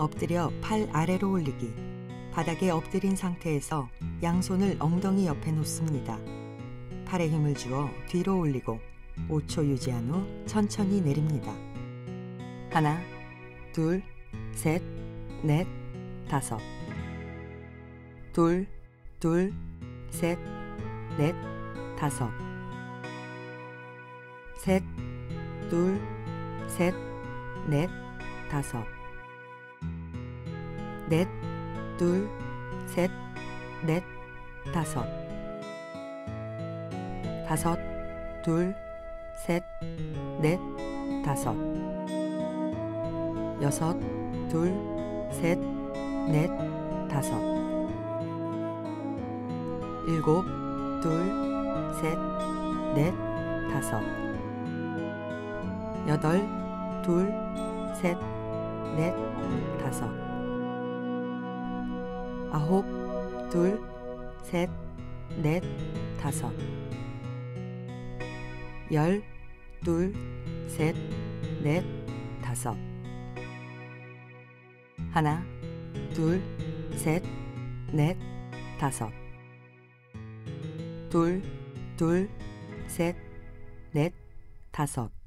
엎드려 팔 아래로 올리기. 바닥에 엎드린 상태에서 양손을 엉덩이 옆에 놓습니다. 팔에 힘을 주어 뒤로 올리고 5초 유지한 후 천천히 내립니다. 하나, 둘, 셋, 넷, 다섯. 둘, 둘, 셋, 넷, 다섯. 셋, 둘, 셋, 넷, 다섯. 넷, 둘, 셋, 넷, 다섯. 다섯, 둘, 셋, 넷, 다섯. 여섯, 둘, 셋, 넷, 다섯. 일곱, 둘, 셋, 넷, 다섯. 여덟, 둘, 셋, 넷, 다섯. 아홉, 둘, 셋, 넷, 다섯. 열, 둘, 셋, 넷, 다섯. 하나, 둘, 셋, 넷, 다섯. 둘, 둘, 셋, 넷, 다섯.